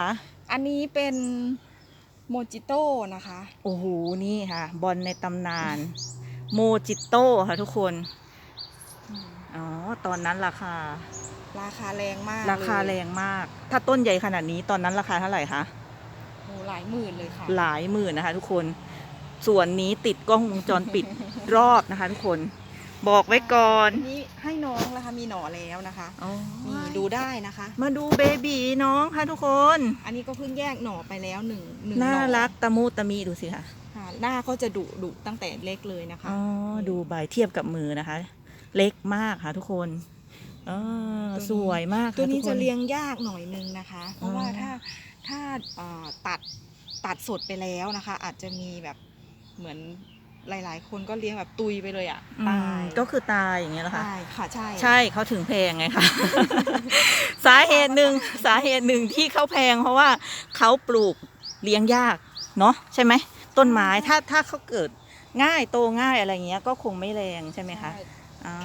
คะอันนี้เป็นโมจิโต้นะคะ โอ้โห นี่ค่ะ บอลในตำนาน โมจิโต้ค่ะทุกคน อ๋อ ตอนนั้นราคา ราคาแรงมาก ราคาเลยแรงมาก ถ้าต้นใหญ่ขนาดนี้ตอนนั้นราคาเท่าไหร่คะโอ้หลายหมื่นเลยค่ะ หลายหมื่นนะคะ ทุกคน ส่วนนี้ติดกล้องวงจรปิดรอบนะคะ ทุกคน บอกไว้ก่อนอันนี้ให้น้องแล้วค่ะมีหน่อแล้วนะคะอ๋อนี่ดูได้นะคะ มาดูเบบีน้องค่ะทุกคน อันนี้ก็เพิ่งแยกหน่อไปแล้วหนึ่งหนึ่งน่าหอรักตะมูตะมีดูสิค่ะค่ะหน้าก็จะดุดุตั้งแต่เล็กเลยนะคะอ๋อดูใบเทียบกับมือนะคะ เล็กมากค่ะทุกคนอ๋อสวยมากค่ตัวนี้ทุกค จะเลี้ยงยากหน่อยนึงนะคะ เพราะว่าอ๋อ ถ้าถ้าเอ่อตัดตัดสดไปแล้วนะคะ อาจจะมีแบบเหมือน หลาย ๆ คนก็เลี้ยงแบบตุยไปเลยอะอืตามยก็คือตายอย่างเงี้ยเหรอคะใช่ค่ะใช่ ใช่เขาถึงแพงไงคะ สาเหตุหนึ่งสาเหตุหนึ่งที่เขาแพง เพราะว่าเขาปลูกเลี้ยงยากเนาะใช่ไหมต้นไม้ถ้าถ้าเขาเกิดง่ายโตง่ายอะไรเงี้ย ก็คงไม่แรงใช่ไหมคะใช่อ่า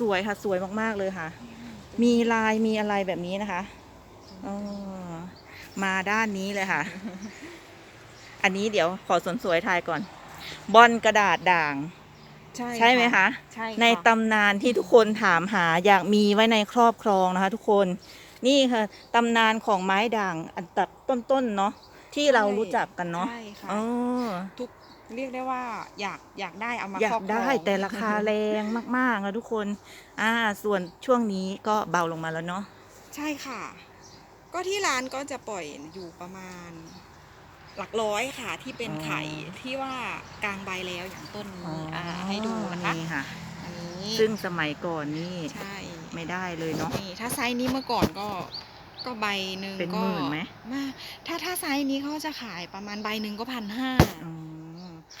สวยค่ะสวยมากๆเลยค่ะ มีลายมีอะไรแบบนี้นะคะอ๋อมาด้านนี้เลยค่ะ อันนี้เดี๋ยวขอสวนสวยทายก่อน บอลกระดาษด่าง ใช่ใช่ไหมคะ ใช่ในค่ะตำนานที่ทุกคนถามหาอยากมีไว้ในครอบครองนะคะ ทุกคนนี่ค่ะตำนานของไม้ด่างอันดับต้นๆเนาะที่เรารู้จักกันเนาะใช่ค่ะอ๋อทุกเรียกได้ว่าอยากอยากได้เอามาอยาครกบได้ครองแต่ราคาแรงมากๆนะทุกคน อ่า ส่วนช่วงนี้ก็เบาลงมาแล้วเนาะ ใช่ค่ะ ก็ที่ร้านก็จะปล่อยอยู่ประมาณ หลักร้อยค่ะที่เป็นไข่ที่ว่ากลางใบแล้วอย่างต้นนี้อ่าให้ดูนะคะนี่ค่ะ อันนี้ซึ่งสมัยก่อนนี่ใช่ไม่ได้เลยเนาะนี่ถ้าไซส์นี้เมื่อก่อนก็ก็ใบหนึ่งเป็นก็หมื่นไหมมาถ้าถ้าไซส์นี้เขาจะขายประมาณใบหนึ่งก็พันห้าอ๋อ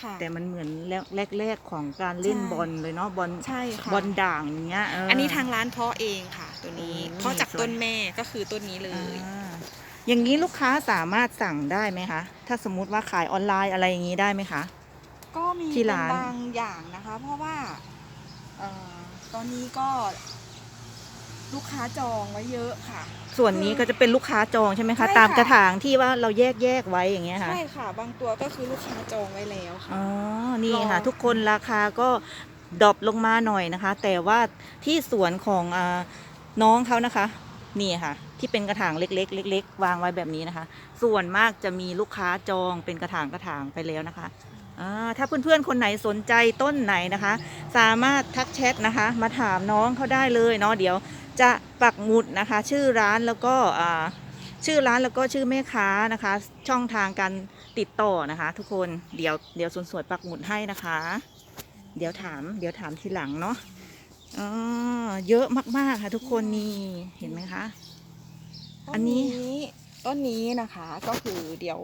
ค่ะ แต่มันเหมือนแรกๆของการเล่นใช่บอลเลยเนาะบอลใช่ค่ะ บอลด่างอย่างเงี้ยเอันนี้ทางร้านเพาะเองค่ะ ตัวนี้โอ้เพาะจากสวย ต้นแม่ก็คือต้นนี้เลย อ่า อย่างนี้ลูกค้าสามารถสั่งได้ไหมคะ ถ้าสมมุติว่าขายออนไลน์อะไรอย่างนี้ได้ไหมคะ ก็มีที่เป็นร้าน บางอย่างนะคะ เพราะว่าเอ่อตอนนี้ก็ ลูกค้าจองไว้เยอะค่ะ ส่วนนี้ก็จะเป็นลูกค้าจองใช่ไหมคะใช่ค่ะ ตามกระถางที่ว่าเราแยกแยกๆไว้อย่างเงี้ยค่ะ ใช่ค่ะ บางตัวก็คือลูกค้าจองไว้แล้วค่ะ อ๋อ นี่ค่ะรอทุกคนราคาก็ดรอปลงมาหน่อยนะคะ แต่ว่าที่สวนของอาน้องเขานะคะ นี่ค่ะ ที่เป็นกระถางเล็กๆเล็กๆวางไว้แบบนี้นะคะ ส่วนมากจะมีลูกค้าจองเป็นกระถางกระถางไปแล้วนะคะถ้าเพื่อนๆ คนไหนสนใจต้นไหนนะคะ สามารถทักแชทนะคะ มาถามน้องเขาได้เลยเนาะเดี๋ยวจะปักหมุดนะคะ ชื่อร้านแล้วก็ชื่อร้านแล้วก็ชื่อแม่ค้านะคะ ช่องทางการติดต่อนะคะ ทุกคนเดี๋ยวเดี๋ยวสวนสวยปักหมุดให้นะคะ เดี๋ยวถาม เดี๋ยวถามทีหลังเนาะเยอะมากๆค่ะทุกคนนี่เห็นไหมคะ อันนี้ต้นนี้นะคะก็คือเดี๋ยว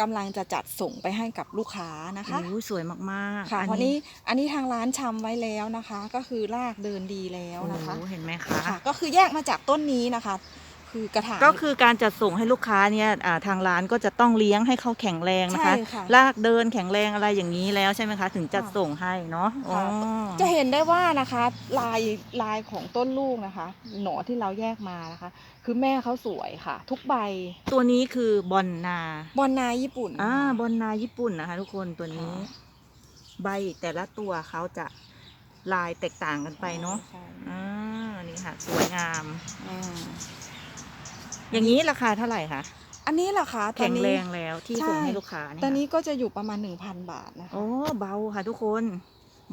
กำลังจะจัดส่งไปให้กับลูกค้านะคะโอ้ยสวยมากๆค่ะอัเพราะนี้อันนี้ทางร้านชำไว้แล้วนะคะ ก็คือรากเดินดีแล้วนะคะโอ้เห็นไหมคะค่ะก็คือแยกมาจากต้นนี้นะคะ คือกระถาง ก็คือการจัดส่งให้ลูกค้าเนี่ยอ่าทางร้านก็จะต้องเลี้ยงให้เขาแข็งแรงนะคะ ใช่ค่ะลากเดินแข็งแรงอะไรอย่างนี้แล้วใช่ไหมคะ ถึงจัดค่ะ ส่งให้เนาะอ๋อ จะเห็นได้ว่านะคะลายลายของต้นลูกนะคะ หนอที่เราแยกมานะคะ คือแม่เขาสวยค่ะ ทุกใบตัวนี้คือบอลนา บอลนาญี่ปุ่น อ่า บอลนาญี่ปุ่นนะคะ ทุกคนตัวนี้ ค่ะ ใบแต่ละตัวเขาจะลายแตกต่างกันไปเนาะ ใช่อ่า นี่ค่ะ สวยงามอ่า อย่างนี้ราคาเท่าไหร่คะอันนี้เหรอคะตอแข็นงนี้ แรงแล้วที่ใช่ ส่งให้ลูกค้าเนี่ยตอนค่ะนี้ก็จะอยู่ประมาณ 1,000 บาทนะคะ โอ้เบาค่ะทุกคน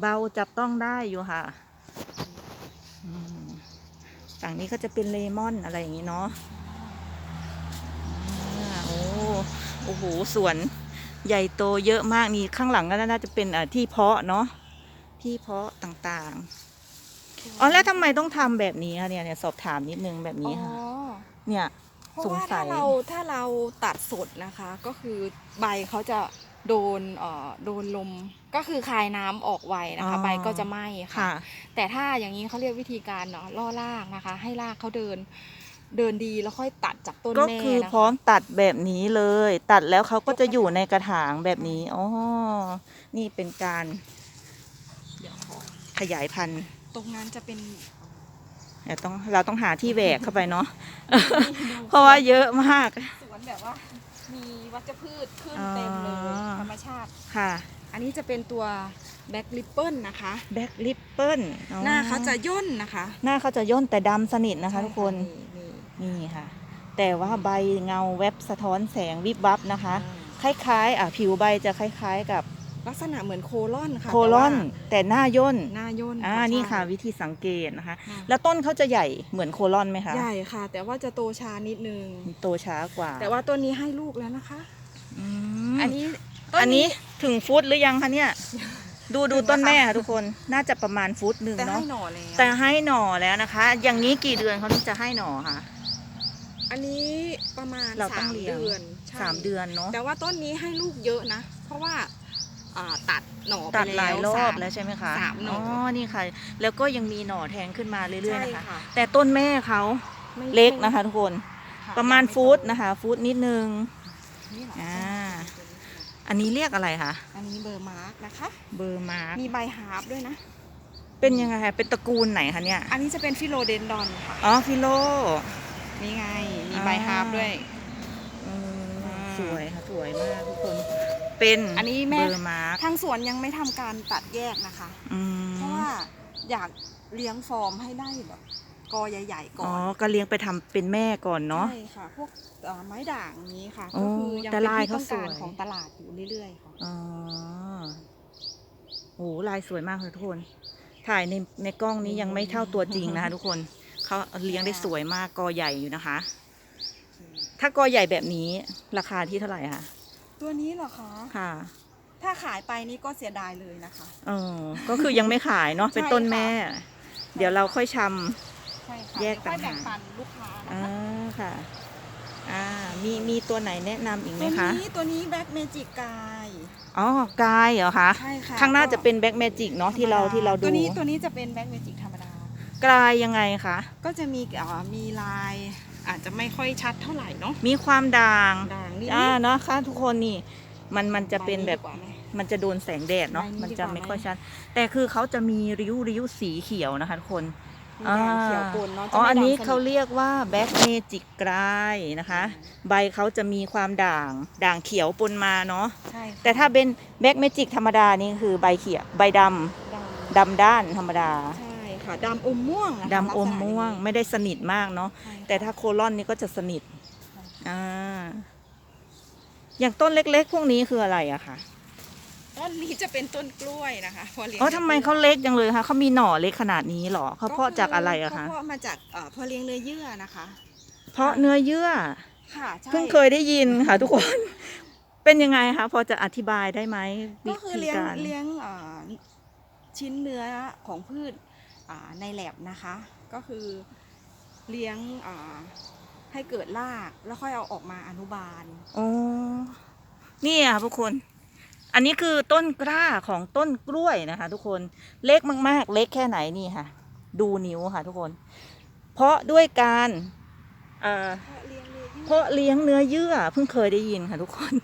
เบาจับต้องได้อยู่ค่ะอืมฝั่งนี้ก็จะเป็นเลมอนอะไรอย่างนี้เนาะอ่าโอ้โอ้โหสวนใหญ่โตเยอะมากนี่ข้างหลังก็น่าจะเป็นอ่าที่เพาะเนาะที่เพาะต่างๆอ๋อแล้วทำไมต้องทำแบบนี้คะเนี่ยเนี่ยสอบถามนิดนึงแบบนี้ค่ะ อ๋อเนี่ยเพ ราะสงว่าสัถ้ายเราถ้าเราตัดสดนะคะ ก็คือใบเขาจะโดนเอ่อโดนลมก็คือคายน้ำออกไวนะคะ อ๋อ ใบก็จะไหม้ค่ะ ค่ะ แต่ถ้าอย่างนี้เขาเรียกวิธีการเนาะล่อรากนะคะ ให้รากเขาเดินเดินดีแล้วค่อยตัดจากต้นก็แม่คือนะพร้อคะมตัดแบบนี้เลย ตัดแล้วเขาก็จะอยู่ในกระถางแบบนี้อ๋อนี่เป็นการเดี๋ยวขอขยายพันธุ์ ตรงนั้นจะเป็นอ เดี๋ยวต้องเราต้องหาที่แหวกเข้าไปเนาะเพราะว่าเยอะมาก สวนแบบว่า มีวัชพืชขึ้นเต็มเลยอ๋อ ธรรมชาติ ค่ะอันนี้จะเป็นตัวแบ็กลิปเปิลนะคะ แบ็กลิปเปิลหน้าเขาจะย่นนะคะหน้าเขาจะย่นแต่ดำสนิทนะคะใช่ทุกคนนี่นี่ค่ะ แต่ว่าใบเงาแวบสะท้อนแสงวิบวับนะคะ คล้ายๆ อะผิวใบจะคล้ายๆกับ ลักษณะเหมือนโคลอนค่ะโคลอนแต่แต่หน้าย่นว่าหน้าย่นอ่าใช่นี่ค่ะ วิธีสังเกตนะคะค่ะแล้วต้นเขาจะใหญ่เหมือนโคลอนไหมคะใหญ่ค่ะ แต่ว่าจะโตช้านิดนึงโตช้ากว่า แต่ว่าต้นนี้ให้ลูกแล้วนะคะอืมอันนี้อันนี้ถึงฟุตหรือยังคะเนี่ย ดูดูถึงแล้วต้นแม่ค่ะค่ะทุกคนน่าจะประมาณฟุตหนึ่งแต่ให้เนาะหน่อแล้วแต่ให้หน่อแล้วนะคะ อย่างนี้กี่เดือนเขาถึงจะให้หน่อคะอันนี้ประมาณเราต้อสางมเลี้ยงเดือนใช่สามเดือนเนาะแต่ว่าต้นนี้ให้ลูกเยอะนะ เพราะว่าอ่า ตัดหน่อไปตัดหลายรอบสมแล้วใช่ไหมคะสามหน่ออ๋อนี่ค่ะ แล้วก็ยังมีหน่อแทงขึ้นมาเรื่อยๆนะคะใช่ค่ะแต่ต้นแม่เขาไม่เล็กนะคะทุกคนค่ประมาณยังไฟุตนะคะฟุตนิดนึงนี่เหรออ่าอันนี้เรียกอะไรคะอันนี้เบอร์มาร์กนะคะ เบอร์มาร์คมีใบฮาร์ปด้วยนะ เป็นยังไงคะเป็นตระกูลไหนคะเนี่ยอันนี้จะเป็นฟิโลเดนดอนค่ะอ๋อฟิโลนี่ไงมีใบฮาร์ปด้วยอืมอ่าสวยค่ะสวยมากทุกคน เป็นอันนี้แม่ เบอร์มาร์คทางสวนยังไม่ทำการตัดแยกนะคะ อืมเพราะว่าอยากเลี้ยงฟอร์มให้ได้แบบกอใหญ่ๆก่อ๋ออนก็เลี้ยงไปทำเป็นแม่ก่อนเนาะ ใช่ค่ะ พวกเอ่อไม้ด่างนี้ค่ะอ๋อก็คือยังแต่เป็นลายที่เขาต้องการสวยของตลาดอยู่เรื่อยๆค่ะอ๋อโอ้ลายสวยมากเลยทุกคน ถ่ายในในกล้องนี้ยังไม่เท่าตัวจริงนะคะทุกคนเขาเลี้ยงได้สวยมากกอใหญ่อยู่นะคะ ถ้ากอใหญ่แบบนี้ราคาที่เท่าไหร่คะ ตัวนี้เหรอคะ ค่ะถ้าขายไปนี่ก็เสียดายเลยนะคะ เออก็คือยังไม่ขายเนาะ เป็นต้นแม่ เดี๋ยวเราค่อยชำใช่ค่ะแยกเดี๋วค่อยต่างหากแบ่งปันลูกค้านะอ่าคะค่ะ อ่า มีมีตัวไหนแนะนำอีกไหมตัวคะ นี้ตัวนี้แบ็กเมจิกกายอ๋อกายเหรอคะ ใช่ค่ะข้างหน้าก็จะเป็นแบ็กเมจิกเนาะที่เราธมดที่เราดูตัวนี้ตัวนี้จะเป็นแบ็กเมจิกธรรมดากายยังไงคะ ก็จะมีเอ่อมีลาย อาจจะไม่ค่อยชัดเท่าไหร่เนาะมีความด่างด่างนิดอ่าๆเนาะค่ะทุกคนนี่มันมันจะเป็นแบบใดีกว่าไหมมันจะโดนแสงแดดเนาะใบนี้มันจะดีกว่าไม่ค่อยไหมชัด แต่คือเขาจะมีริ้วริ้วสีเขียวนะคะทุกคนมีด่างเขียวปนเนาะจะอ๋อไม่อันนี้ดำสทเขาเรียกว่าแบ็กเมจิกกรายนะคะ ใบเขาจะมีความด่างด่างเขียวปนมาเนาะใช่ค่ะแต่ถ้าเป็นแบ็กเมจิกธรรมดานี่คือใบเขียวใบดำดำดำด้านธรรมดาใช่ ค่ะดำอมม่วงนะคะดำอมม่วง ลักษณะไม่ได้สนิทมากเนาะนี้แต่ถ้าโคลอนนี่ก็จะสนิทอ่าอย่างต้นเล็กๆ พวกนี้คืออะไรอะคะต้นนี้จะเป็นต้นกล้วยนะคะพอเลี้ยงอ๋อทำไมเขาเล็กจังเลยคะเขามีหน่อเล็กขนาดนี้เหรอเขาเพาะจากอะไรอะคะเขาเพาะมาจากเอ่อพอเลี้ยงเนื้อเยื่อนะคะ เพาะเนื้อเยื่อ ค่ะใช่ เพิ่งเคยได้ยินค่ะทุกคน เป็นยังไงคะพอจะอธิบายได้ไหมวิก็คือธีเลี้ยงการ เลี้ยงเอ่อชิ้นเนื้อของพืชอ่า ในแลบนะคะ ก็คือเลี้ยงให้เกิดรากแล้วค่อยเอาออกมาอนุบาลอ๋อนี่อะทุกคน อันนี้คือต้นกล้าของต้นกล้วยนะคะ ทุกคนเล็กมาก ๆ เล็กแค่ไหนนี่ค่ะ ดูนิ้วค่ะ ทุกคน เพราะด้วยการเพราะเลี้ยงเนื้อเยื่อเพิ่งเคยได้ยินค่ะทุกคน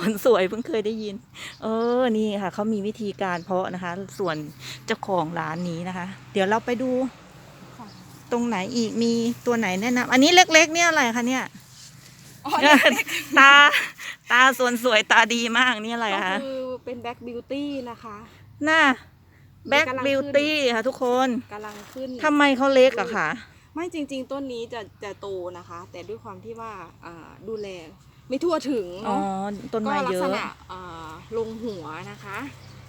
วนสวยเพิ่งเคยได้ยิน เออนี่ค่ะเขามีวิธีการเพาะนะคะ ส่วนเจ้าของร้านนี้นะคะ เดี๋ยวเราไปดู ตรงไหนอีกมีตัวไหนแนะนำอันนี้เล็ก ๆ เนี่ยอะไรคะเนี่ยอ๋อเล็กตาตาส่วนสวยตาดีมากนี่อะไรๆก็คะคือเป็นแบ็กบิวตี้นะคะน่าแบ็กกำลังขึ้นบิวตี้ค่ะทุกคนกำลังขึ้นทำไมเขาเล็กอะคะไม่จริง ๆ ต้นนี้จะจะโตนะคะ แต่ด้วยความที่ว่าอ่าดูแล ไม่ทั่วถึงอ๋อเนาะต้นก็ไม้ลัเยษอะ ณะอ่าลงหัวนะคะ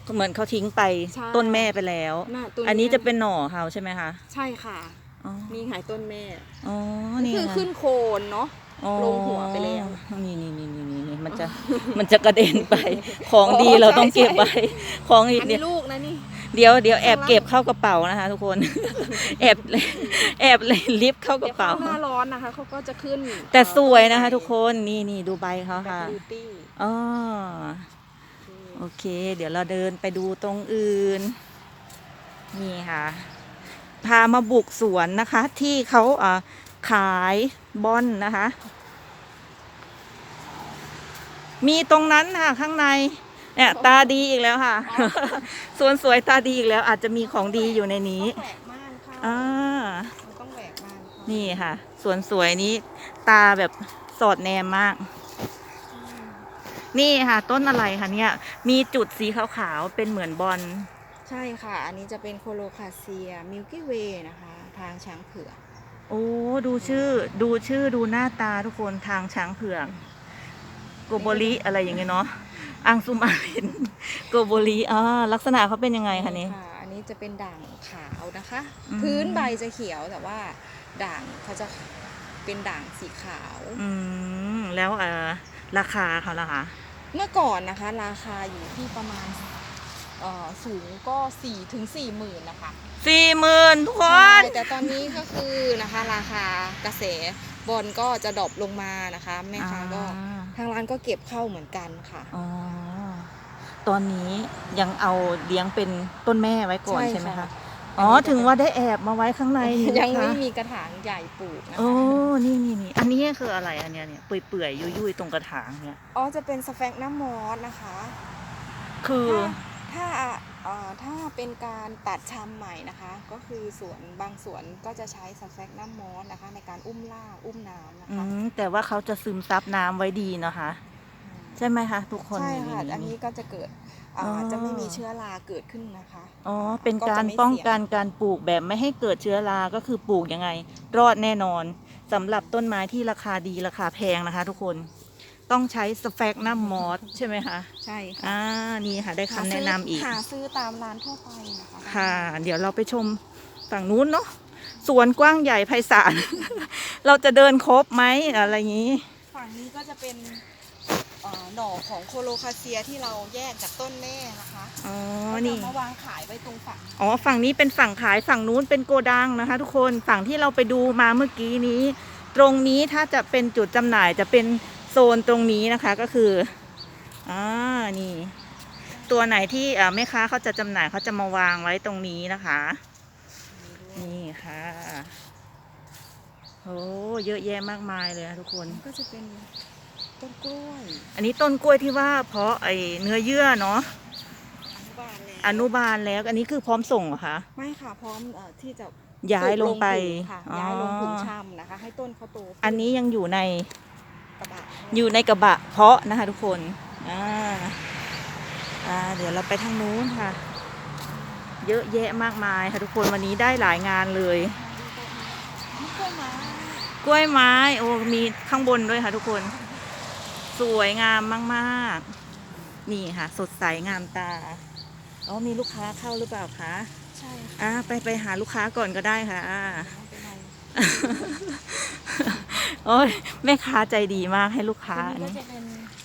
ก็เหมือนเขาทิ้งไปใช่ ต้นแม่ไปแล้ว น่ะตัวอันนี้จะเป็นหน่อเขาใช่ไหมคะใช่ค่ะ อ๋อนี่หายต้นแม่อ๋อนี่คือไงขึ้นโคนเนาะ อ๋อลงหัวไปแล้ว นี่นี่นี่นี่นี่มันจะมันจะกระเด็นไป ของดีเราต้องเก็บไว้ของดีอันเดี๋นี้ยวลูกนะนี่ เดี๋ยวเดี๋ยวแอบข้างล่างเก็บเข้ากระเป๋านะคะทุกคน แอบแอบเลยลิฟต์เข้ากเดี๋ยระวเป๋าเข้าหน้าร้อนนะคะเขาก็จะขึ้นแต่สวยนะคะ ทุกคนนี่นี่ดูใบเขาแบ็ค่ะคบิวตี้อ๋อโอเค เดี๋ยวเราเดินไปดูตรงอื่น นี่ค่ะ พามาบุกสวนนะคะ ที่เขาเอ่อขายบอนนะคะ มีตรงนั้นค่ะข้างใน เนี่ยตาดีอีกแล้วค่ะ สวนสวยตาดีอีกแล้ว อาจจะมีของดีอยู่ในนี้แปลกมากค่ะอ่าต้องนี่ค่ะ สวนสวยนี้ ตาแบบสอดแนมมาก นี่ค่ะ ต้นอะไรคะเนี่ย มีจุดสีขาวๆ เป็นเหมือนบอล ใช่ค่ะ อันนี้จะเป็นโคโลคาเซียมิลกี้เวย์นะคะ ทางช้างเผือกโอ้ดูชื่อ ดูชื่อดูหน้าตาทุกคนทางช้างเผือกโกโบริอะไรอย่างเงี้ยเนาะ อังสุมารินโกโบริอ่าลักษณะเขาเป็นยังไงคะนี่ ค่ะอันนี้จะเป็นด่างขาวนะคะ อืม พื้นใบจะเขียวแต่ว่าด่างเขาจะเป็นด่างสีขาว อืมแล้วเอ่อราคาเขาล่ะคะเมื่อก่อนนะคะ ราคาอยู่ที่ประมาณเอ่อสูงก็4ี่ถึงสี่หมื่นนะคะสี่หมื่นทุกคใช่น แต่ตอนนี้ก็คือนะคะ ราคา กระแสบอลก็จะดรอปลงมานะคะแม่ค้าก็อ่า ทางร้านก็เก็บเข้าเหมือนกันค่ะ อ๋อ ตอนนี้ยังเอาเลี้ยงเป็นต้นแม่ไว้ก่อนใช่ใช่ไหมค่ะ คะ อ๋อ ถึงว่าได้แอบมาไว้ข้างในนี่ยังนะคะไม่มีกระถางใหญ่ปลูกนะโอ้คะนี่นี่นี่ อันนี้คืออะไรอันเนี้ยเนี่ย เปื่อยๆ ยุ่ยๆ ตรงกระถางเนี่ย อ๋อจะเป็นสแฟกน้ำมอสนะคะ คือ ถ้าถ้าเอ่อ ถ้าเป็นการตัดชำใหม่นะคะ ก็คือสวนบางสวนก็จะใช้สแฟกน้ำมอสนะคะ ในการอุ้มล่ากอุ้มน้ำนะอืคะมแต่ว่าเขาจะซึมซับน้ำไว้ดีนะคะ ใช่ไหมคะทุกคนใช่นี่ค่ะนี่อันนี้ก็จะเกิดอ่าอ๋อจะไม่มีเชื้อราเกิดขึ้นนะคะอ๋อเป็นก็การจะไม่ป้องเสี่ยกันการปลูกแบบไม่ให้เกิดเชื้อราก็คือปลูกยังไง รอดแน่นอนสำหรับต้นไม้ที่ราคาดีราคาแพงนะคะ ทุกคน ต้องใช้สแฟกนัมมอสใช่ไหมคะใช่ค่ะอ่านี่ค่ะได้คำแนะนำอีกหาซื้อตามร้านทั่วไปนะคะค่ะ เดี๋ยวเราไปชมฝั่งนู้นเนาะสวนกว้างใหญ่ไพศาล เราจะเดินครบไหมอะไรอย่างนี้ ฝั่งนี้ก็จะเป็นเอ่อหน่อของโคโลคาเซียที่เราแยกจากต้นแม่นะคะอ๋อก็นี่จะมาวางขายไว้ตรงฝั่งอ๋อ ฝั่งนี้เป็นฝั่งขายฝั่งนู้นเป็นโกดังนะคะ ทุกคน ฝั่งที่เราไปดูมาเมื่อกี้นี้ ตรงนี้ถ้าจะเป็นจุดจำหน่ายจะเป็น โซนตรงนี้นะคะก็คืออ่านี่ ตัวไหนที่เอ่อแม่ค้าเขาจะจำหน่ายเขาจะมาวางไว้ตรงนี้นะคะ นี่ค่ะโอ้เยอะแยะมากมายเลยนะทุกคนก็จะเป็นต้นกล้วย อันนี้ต้นกล้วยที่ว่าเพราะไอเนื้อเยื่อเนาะอนุบาลแล้วอนุบาลแล้วอันนี้คือพร้อมส่งเหรอคะไม่ค่ะพร้อมเอ่อที่จะย้ายลงไปปลูกถุค่ะอ๋อย้ายลงถุงชำนะคะ ให้ต้นเขาโตขึ้อันนี้ยังอยู่ในกระบะ อยู่ในกระบะเพาะนะคะ ทุกคนอ่าอ่าเดี๋ยวเราไปทางนู้นค่ะ เยอะแยะมากมายค่ะทุกคนวันนี้ได้หลายงานเลยนี่กล้วยไม้กล้วยไม้โอ้มีข้างบนด้วยค่ะทุกคน สวยงามมากๆ นี่ค่ะ สดใสงามตาอ๋อมีลูกค้าเข้าหรือเปล่าคะใช่ค่ะอ่าไปไปหาลูกค้าก่อนก็ได้ค่ะไม่เป็นไร โอ้ยแม่ค้าใจดีมากให้ลูกค้าอัอันนนี้ก็นี้จะเป็น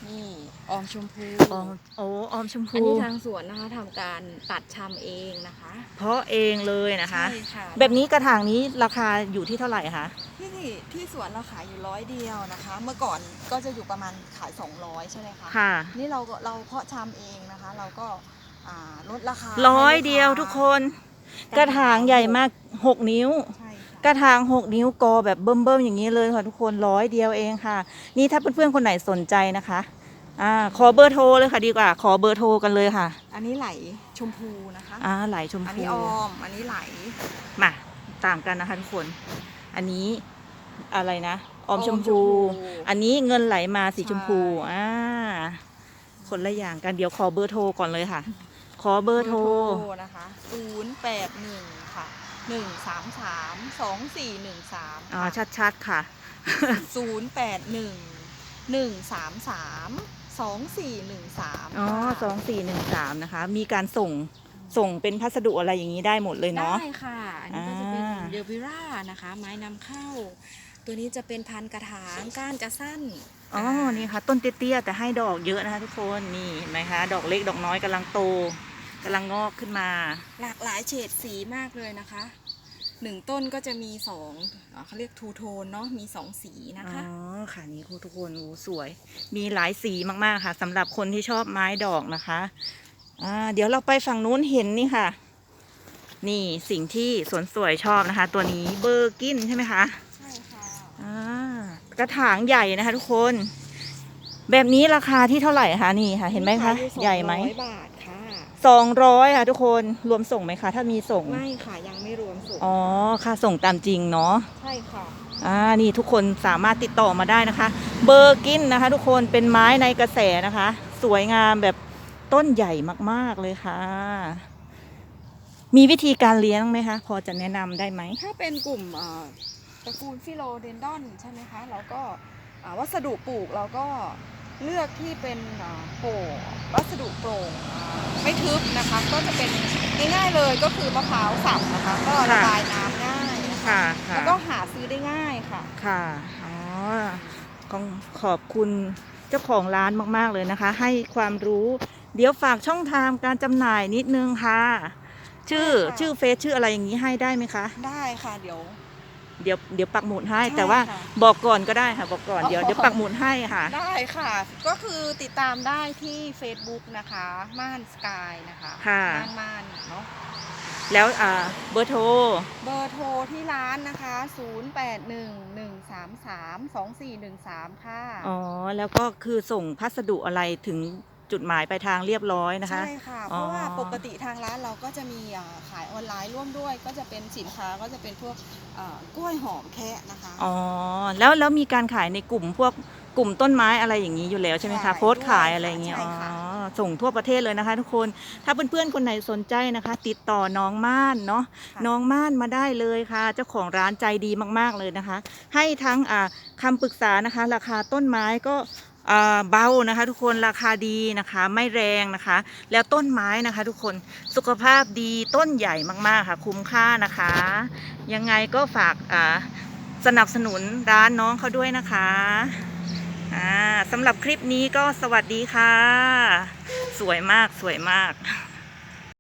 นี่ออมชมพูออมโอ้ออมชมอันพูนี้ทางสวนนะคะทำการตัดชำเองนะคะ เพราะเองเลยนะคะ ใช่ค่ะแบบนี้กระถางนี้ราคาอยู่ที่เท่าไหร่คะที่ที่สวนเราขายอยู่ร้อยเดียวนะคะ เมื่อก่อนก็จะอยู่ประมาณขาย 200 ใช่ไหมคะค่ะ นี่เราก็เราเพาะชำเองนะคะ เราก็อ่าลดราคาร้อยให้ลูกค้าเดียวทุกคน กระถางใหญ่มากหกนิ้ว ใช่ค่ะ กระถางหกนิ้วกอแบบเบิ่มๆอย่างนี้เลยค่ะทุกคนร้อยเดียวเองค่ะ นี่ถ้าเพื่อนๆคนไหนสนใจนะคะอ่าขอเบอร์โทรเลยค่ะดีกว่า ขอเบอร์โทรกันเลยค่ะ อันนี้ไหลชมพูนะคะ อ่าไหลชมอันพูนี้ออม อันนี้ไหลมาต่างกันนะคะทุกคน อันนี้อะไรนะออมชมพูออมชมพูอันนี้เงินไหลมาสีชมพูใช่อ่าคนละอย่างกันเดี๋ยวขอเบอร์โทรก่อนเลยค่ะ ขอเบอร์โทรนะคะ0 8 1ค่ะ1 3 3 2 4 1 3อ่าชัดๆ ค่ะ0 8 1 1 3 3 2 4 1 3อ๋อสองสี่หนึ่งสามนะคะ มีการส่งส่งเป็นพัสดุอะไรอย่างนี้ได้หมดเลยเนาะ ได้ค่ะ อันนี้ก็จะเป็นอ่าเดวิร่านะคะ ไม้นำเข้า ตัวนี้จะเป็นพันธุ์กระถางก้านจะสั้น อ๋อ นี่ค่ะ ต้นเตี้ยๆแต่ให้ดอกเยอะนะคะทุกคน นี่เห็นไหมคะ ดอกเล็กดอกน้อยกำลังโต กำลังงอกขึ้นมา หลากหลายเฉดสีมากเลยนะคะหนึ่งต้นก็จะมีสองอ่าเขาเรียกทูโทนเนาะมีสองสีนะคะอ๋อค่ะนี่คุณทุกคนโอ้สวย มีหลายสีมากๆค่ะสำหรับคนที่ชอบไม้ดอกนะคะอ่าเดี๋ยวเราไปฝั่งนู้นเห็นนี่ค่ะ นี่สิ่งที่สวนสวยชอบนะคะ ตัวนี้เบอร์กินใช่ไหมคะใช่ค่ะอ่ากระถางใหญ่นะคะทุกคน แบบนี้ราคาที่เท่าไหร่คะนี่ค่ะ เห็นไหมคะขายอยู่ใหญ่ไหม200บาทค่ะ 200ค่ะทุกคนรวมส่งไหมคะ ถ้ามีส่ง ไม่ค่ะยังไม่รวมส่งอ๋อค่าส่งตามจริงเนาะใช่ค่ะอ่านี่ทุกคนสามารถติดต่อมาได้นะคะ เบอร์กินนะคะ ทุกคนเป็นไม้ในกระแสนะคะ สวยงามแบบต้นใหญ่มากๆเลยค่ะ มีวิธีการเลี้ยงไหมคะ พอจะแนะนำได้ไหม ถ้าเป็นกลุ่มเอ่อตระกูลฟิโลเดนดอนใช่ไหมคะเราก็อ่าวัสดุปลูกเราก็ เลือกที่เป็นอ่าโปร่งวัสดุโปร่งอ่าไม่ทึบนะคะ ก็จะเป็นง่ายๆเลยก็คือมะพร้าวสับนะคะ ก็ระบายน้ำง่ายนะคะค่ะค่ะแล้วก็หาซื้อได้ง่ายค่ะ ค่ะอ๋อของขอบคุณเจ้าของร้านมากๆเลยนะคะ ให้ความรู้ เดี๋ยวฝากช่องทางการจำหน่ายนิดนึงค่ะ ชื่อได้ค่ะชื่อเฟซชื่ออะไรอย่างนี้ให้ได้ไหมคะ ได้ค่ะเดี๋ยว เดี๋ยวเดี๋ยวปักหมุดให้ใช่แต่ว่าค่ะบอกก่อนก็ได้ค่ะ บอกก่อนเดี๋ยวอ๋อ เดี๋ยวปักหมุดให้ค่ะ ได้ค่ะ ก็คือติดตามได้ที่ Facebook นะคะ ม่านสกายนะคะค่ะ ม่านม่านเนาะ แล้วอ่าเบอร์โทร เบอร์โทรที่ร้านนะคะ 0811332413 ค่ะ อ๋อ แล้วก็คือส่งพัสดุอะไรถึง จุดหมายปลายทางเรียบร้อยนะคะ ใช่ค่ะ เพอ๋อราะว่าปกติทางร้านเราก็จะมีอ่าขายออนไลน์ร่วมด้วย ก็จะเป็นสินค้าก็จะเป็นพวกอ่ากล้วยหอมแคะนะคะ อ๋อ แล้วแล้วมีการขายในกลุ่มพวกกลุ่มต้นไม้อะไรอย่างนี้อยู่แล้วใช่ไหมคะขายโพสต์ขายอะไรอย่างเงี้ยใช่อ๋อค่ะส่งทั่วประเทศเลยนะคะทุกคน ถ้าเพื่อนๆ คนไหนสนใจนะคะ ติดต่อน้องม่านเนาะค่ะน้องม่านมาได้เลยค่ะ เจ้าของร้านใจดีมากๆเลยนะคะ ให้ทั้งอ่าคำปรึกษานะคะ ราคาต้นไม้ก็อ่า เบานะคะทุกคนราคาดีนะคะไม่แรงนะคะ แล้วต้นไม้นะคะ ทุกคนสุขภาพดีต้นใหญ่มากๆค่ะ คุ้มค่านะคะ ยังไงก็ฝากสนับสนุนร้านน้องเขาด้วยนะคะสำหรับคลิปนี้ก็สวัสดีค่ะ สวยมากสวยมาก